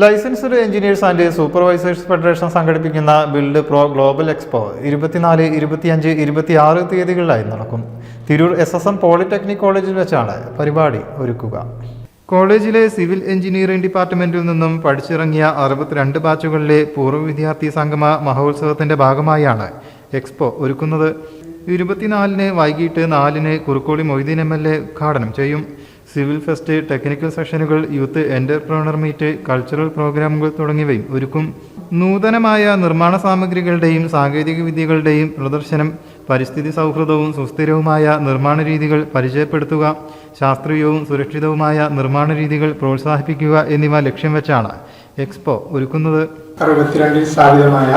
Licensed engineers and supervisors federation സംഘടിപ്പിക്കുന്ന build pro global expo ഇരുപത്തിനാല് ഇരുപത്തിയഞ്ച് ഇരുപത്തിയാറ് തീയതികളിലായി നടക്കും. Tirur S S M polytechnic കോളേജിൽ വെച്ചാണ് പരിപാടി ഒരുക്കുക. കോളേജിലെ സിവിൽ എഞ്ചിനീയറിംഗ് ഡിപ്പാർട്ട്മെന്റിൽ നിന്നും പഠിച്ചിറങ്ങിയ അറുപത്തിരണ്ട് ബാച്ചുകളിലെ പൂർവ വിദ്യാർത്ഥി സംഗമ മഹോത്സവത്തിന്റെ ഭാഗമായാണ് എക്സ്പോ ഒരുക്കുന്നത്. ഇരുപത്തിനാലിന് വൈകിട്ട് നാലിന് Kurukkoli Moideen M L A ഉദ്ഘാടനം ചെയ്യും. സിവിൽ ഫെസ്റ്റ് ടെക്നിക്കൽ സെഷനുകൾ യൂത്ത് എന്റർപ്രണർ മീറ്റ് കൾച്ചറൽ പ്രോഗ്രാമുകൾ തുടങ്ങിയവയും ഒരുക്കും. നൂതനമായ നിർമ്മാണ സാമഗ്രികളുടെയും സാങ്കേതിക വിദ്യകളുടെയും പ്രദർശനം പരിസ്ഥിതി സൗഹൃദവും സുസ്ഥിരവുമായ നിർമ്മാണ രീതികൾ പരിചയപ്പെടുത്തുക ശാസ്ത്രീയവും സുരക്ഷിതവുമായ നിർമ്മാണ രീതികൾ പ്രോത്സാഹിപ്പിക്കുക എന്നിവ ലക്ഷ്യം വെച്ചാണ് എക്സ്പോ ഒരുക്കുന്നത്. അറുപത്തിരണ്ടിൽ സ്ഥാപിതമായ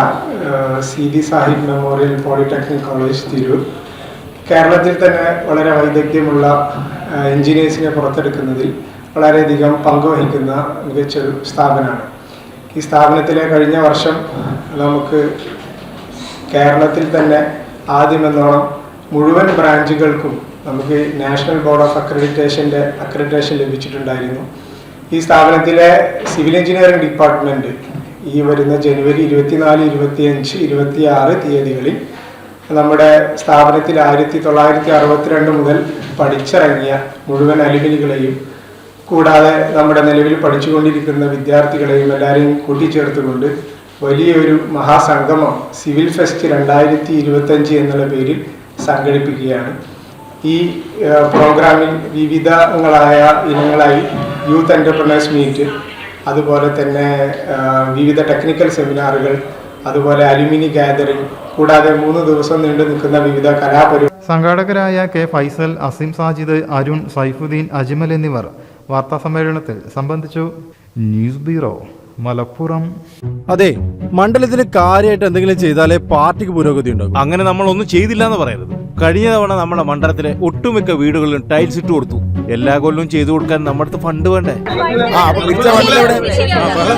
C D Sahib memorial polytechnic college Tirur. കേരളത്തിൽ തന്നെ വളരെ വൈദഗ്ധ്യമുള്ള എൻജിനീയേഴ്സിനെ പുറത്തെടുക്കുന്നതിൽ വളരെയധികം പങ്കുവഹിക്കുന്ന മികച്ചൊരു സ്ഥാപനമാണ്. ഈ സ്ഥാപനത്തിലെ കഴിഞ്ഞ വർഷം നമുക്ക് കേരളത്തിൽ തന്നെ ആദ്യമെന്നോണം മുഴുവൻ ബ്രാഞ്ചുകൾക്കും നമുക്ക് നാഷണൽ ബോർഡ് ഓഫ് അക്രഡിറ്റേഷന്റെ അക്രഡിറ്റേഷൻ ലഭിച്ചിട്ടുണ്ടായിരുന്നു. ഈ സ്ഥാപനത്തിലെ സിവിൽ എഞ്ചിനീയറിംഗ് ഡിപ്പാർട്ട്മെന്റ് ഈ വരുന്ന ജനുവരി ഇരുപത്തിനാല് ഇരുപത്തിയഞ്ച് ഇരുപത്തിയാറ് തീയതികളിൽ നമ്മുടെ സ്ഥാപനത്തിൽ ആയിരത്തി തൊള്ളായിരത്തി അറുപത്തിരണ്ട് മുതൽ പഠിച്ചിറങ്ങിയ മുഴുവൻ അലുമിനികളെയും കൂടാതെ നമ്മുടെ നിലവിൽ പഠിച്ചുകൊണ്ടിരിക്കുന്ന വിദ്യാർത്ഥികളെയും എല്ലാവരെയും കൂട്ടിച്ചേർത്തുകൊണ്ട് വലിയൊരു മഹാസംഗമം സിവിൽ ഫെസ്റ്റ് രണ്ടായിരത്തി ഇരുപത്തഞ്ച് എന്നുള്ള പേരിൽ സംഘടിപ്പിക്കുകയാണ്. ഈ പ്രോഗ്രാമിൽ വിവിധങ്ങളായ ഇനങ്ങളായി യൂത്ത് എന്റർപ്രണേഴ്സ് മീറ്റ് അതുപോലെ തന്നെ വിവിധ ടെക്നിക്കൽ സെമിനാറുകൾ അതുപോലെ അലുമിനി ഗാദറിംഗ് കൂടാതെ മൂന്ന് ദിവസം നീണ്ടു നിൽക്കുന്ന വിവിധ കലാപരി സംഘാടകരായ കെ ഫൈസൽ അസീം സാജിദ് അരുൺ സൈഫുദ്ദീൻ അജ്മൽ എന്നിവർ വാർത്താ സമ്മേളനത്തിൽ സംബന്ധിച്ചു. News bureau Malappuram. അതെ മണ്ഡലത്തിന് കാര്യമായിട്ട് എന്തെങ്കിലും ചെയ്താലേ പാർട്ടിക്ക് പുരോഗതി ഉണ്ടാകും. അങ്ങനെ നമ്മൾ ഒന്നും ചെയ്തില്ല എന്ന് പറയരുത്. കഴിഞ്ഞ തവണ നമ്മുടെ മണ്ഡലത്തിലെ ഒട്ടുമിക്ക വീടുകളിലും ടൈൽസ് ഇട്ട് കൊടുത്തു. എല്ലാ കൊല്ലവും ചെയ്തു കൊടുക്കാൻ നമ്മുടെ അടുത്ത് ഫണ്ട് വേണ്ടേ? ആ അപ്പൊ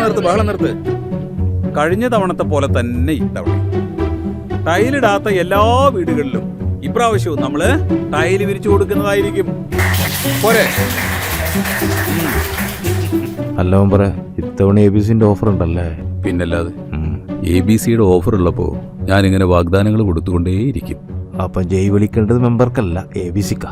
നിർത്ത് ബഹളം നിർത്ത്. കഴിഞ്ഞ തവണത്തെ പോലെ തന്നെ ഇത്തവണ ടൈലിടാത്ത എല്ലാ വീടുകളിലും ഇപ്രാവശ്യവും നമ്മൾ ടൈൽ വിരിച്ചു കൊടുക്കുന്നതായിരിക്കും. പോരെ. അല്ല പറ ഇത്തവണ എ ബി സിന്റെ ഓഫർ ഉണ്ടല്ലേ പിന്നല്ലാതെ എ ബി സിയുടെ ഓഫർ ഉള്ളപ്പോൾ ഞാനിങ്ങനെ വാഗ്ദാനങ്ങൾ കൊടുത്തുകൊണ്ടേയിരിക്കും. അപ്പം ജയ് വിളിക്കേണ്ടത് മെമ്പർക്കല്ല എ ബി സിക്കാ.